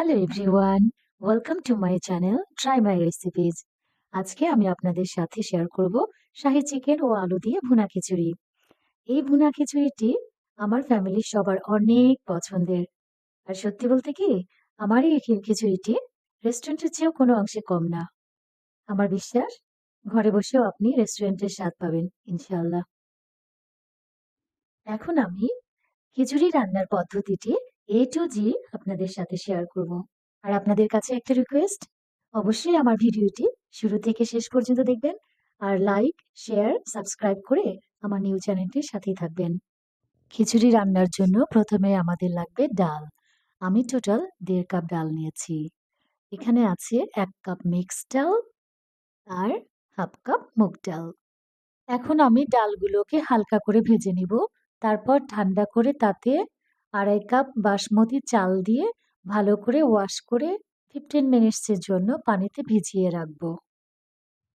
Hello everyone welcome to my channel try my recipes আজকে আমি আপনাদের সাথে শেয়ার করব শাহি চিকেন ও আলু দিয়ে ভুনা খিচুড়ি। এই ভুনা খিচুড়িটি আমার ফ্যামিলির সবার অনেক পছন্দের। আর সত্যি বলতে কি, আমার এই খিচুড়িটি রেস্টুরেন্টের চেয়েও কোনো অংশে কম না। আমার বিশ্বাস, ঘরে বসেও আপনি রেস্টুরেন্টের স্বাদ পাবেন, ইনশাআল্লাহ। এখন আমি খিচুড়ি রান্নার পদ্ধতিটি এ টু জি আপনাদের সাথে শেয়ার করব। আর আপনাদের কাছে একটা রিকোয়েস্ট অবশ্যই আমার ভিডিওটি শুরু থেকে শেষ পর্যন্ত দেখবেন আর লাইক শেয়ার সাবস্ক্রাইব করে আমার নিউ চ্যানেলটির সাথেই থাকবেন। খিচুড়ি রান্নার জন্য প্রথমে আমাদের লাগবে ডাল। আমি টোটাল দেড় কাপ ডাল নিয়েছি। এখানে আছে এক কাপ মিক্সড ডাল আর হাফ কাপ মুগ ডাল। এখন আমি ডালগুলোকে হালকা করে ভেজে নিব। তারপর ঠান্ডা করে তাতে আড়াই কাপ বাসমতি চাল দিয়ে ভালো করে ওয়াশ করে ফিফটিন মিনিটসের জন্য পানিতে ভিজিয়ে রাখব।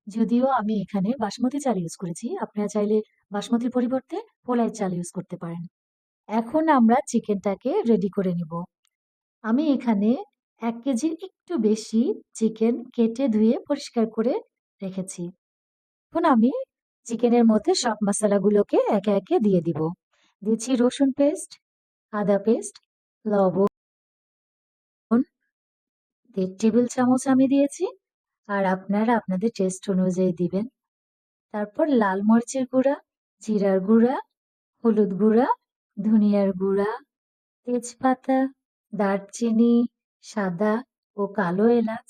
যদিও আমি এখানে বাসমতি চাল ইউজ করেছি, আপনারা চাইলে বাসমতির পরিবর্তে পোলাই চাল ইউজ করতে পারেন। এখন আমরা চিকেনটাকে রেডি করে নিব। আমি এখানে এক কেজির একটু বেশি চিকেন কেটে ধুয়ে পরিষ্কার করে রেখেছি। এখন আমি চিকেনের মধ্যে সব মশলাগুলোকে একে একে দিয়ে দিব। দিচ্ছি রসুন পেস্ট আদা পেস্ট, লবণ, দেড় টেবিল চামচ আমি দিয়েছি। আর আপনারা আপনাদের টেস্ট অনুযায়ী দিবেন। তারপর লাল মরিচের গুঁড়া, জিরার গুঁড়া, হলুদ গুঁড়া, ধনিয়ার গুঁড়া, তেজপাতা, দারচিনি, সাদা ও কালো এলাচ,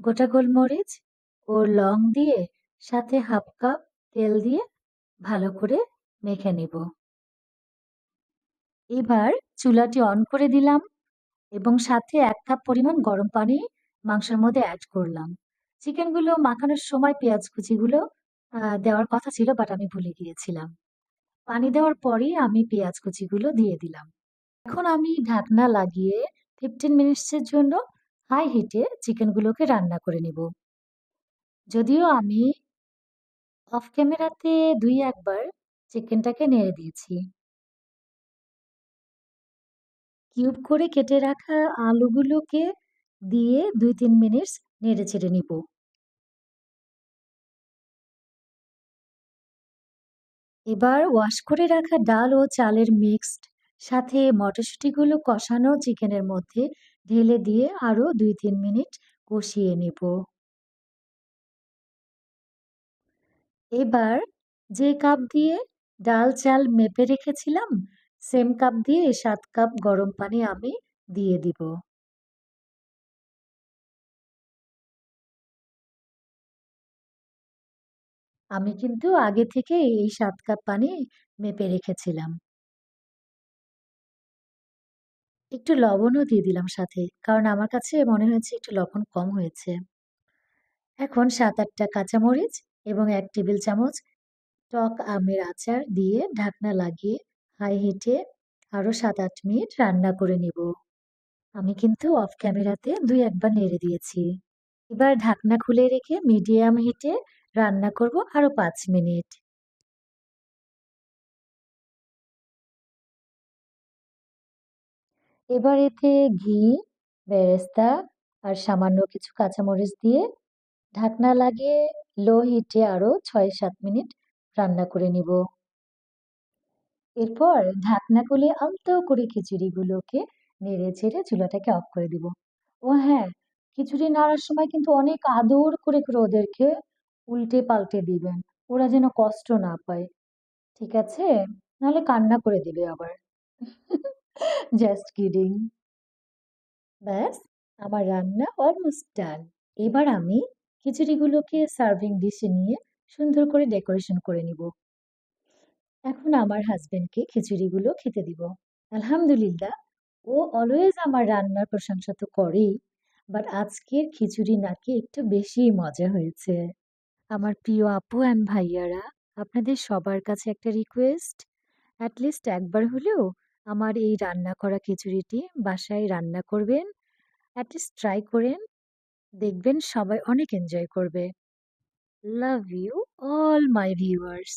গোটা গোলমরিচ ও লং দিয়ে সাথে হাফ কাপ তেল দিয়ে ভালো করে মেখে নিব। এবার চুলাটি অন করে দিলাম এবং সাথে এক কাপ পরিমাণ গরম পানি মাংসের মধ্যে অ্যাড করলাম। চিকেনগুলো মাখানোর সময় পেঁয়াজ কুচিগুলো দেওয়ার কথা ছিল বাট আমি ভুলে গিয়েছিলাম। পানি দেওয়ার পরেই আমি পেঁয়াজ কুচিগুলো দিয়ে দিলাম। এখন আমি ঢাকনা লাগিয়ে ফিফটিন মিনিটসের জন্য হাই হিটে চিকেনগুলোকে রান্না করে নিব। যদিও আমি অফ ক্যামেরাতে দুই একবার চিকেনটাকে নেড়ে দিয়েছি। কিউব করে কেটে রাখা আলুগুলোকে দিয়ে দুই তিন মিনিট নেড়ে চেড়ে নিব। এবার ওয়াশ করে রাখা ডাল ও চালের মিক্সড সাথে মটরশুঁটিগুলো কষানো চিকেনের মধ্যে ঢেলে দিয়ে আরও দুই তিন মিনিট কষিয়ে নেব। এবার যে কাপ দিয়ে ডাল চাল মেপে রেখেছিলাম সেম কাপ দিয়ে সাত কাপ গরম পানি আমি দিয়ে দিব। আমি কিন্তু আগে থেকে এই সাত কাপ পানি মেপে রেখেছিলাম। একটু লবণও দিয়ে দিলাম সাথে, কারণ আমার কাছে মনে হয়েছে একটু লবণ কম হয়েছে। এখন সাত আটটা কাঁচামরিচ এবং এক টেবিল চামচ টক আমের আচার দিয়ে ঢাকনা লাগিয়ে হাই হিটে আরও সাত আট মিনিট রান্না করে নেব। আমি কিন্তু অফ ক্যামেরাতে দুই একবার নেড়ে দিয়েছি। এবার ঢাকনা খুলে রেখে মিডিয়াম হিটে রান্না করব আরও পাঁচ মিনিট। এবার এতে ঘি, বেরেস্তা আর সামান্য কিছু কাঁচামরিচ দিয়ে ঢাকনা লাগিয়ে লো হিটে আরও ছয় সাত মিনিট রান্না করে নিব। এরপর ঢাকনা খুলে আলতো করে খিচুড়িগুলোকে নেড়ে ছেড়ে চুলাটাকে অফ করে দিব। ও হ্যাঁ খিচুড়ি নাড়ার সময় কিন্তু অনেক আদর করে করে ওদেরকে উল্টে পাল্টে দিবেন। ওরা যেন কষ্ট না পায়। ঠিক আছে? নাহলে কান্না করে দিবে আবার। জাস্ট কিডিং ব্যাস, আমার রান্না অলমোস্ট ডান এবার আমি খিচুড়িগুলোকে সার্ভিং ডিশে নিয়ে সুন্দর করে ডেকোরেশন করে নিব। এখন আমার হাজবেন্ডকে খিচুড়িগুলো খেতে দিব। আলহামদুলিল্লাহ, ও অলওয়েজ আমার রান্নার প্রশংসা তো করেই বাট আজকের খিচুড়ি নাকি একটু বেশি মজা হয়েছে। আমার প্রিয় আপু অ্যান্ড ভাইয়ারা, আপনাদের সবার কাছে একটা রিকোয়েস্ট অ্যাটলিস্ট একবার হলেও আমার এই রান্না করা খিচুড়িটি বাসায় রান্না করবেন অ্যাটলিস্ট ট্রাই করেন, দেখবেন সবাই অনেক এনজয় করবে। Love you all my viewers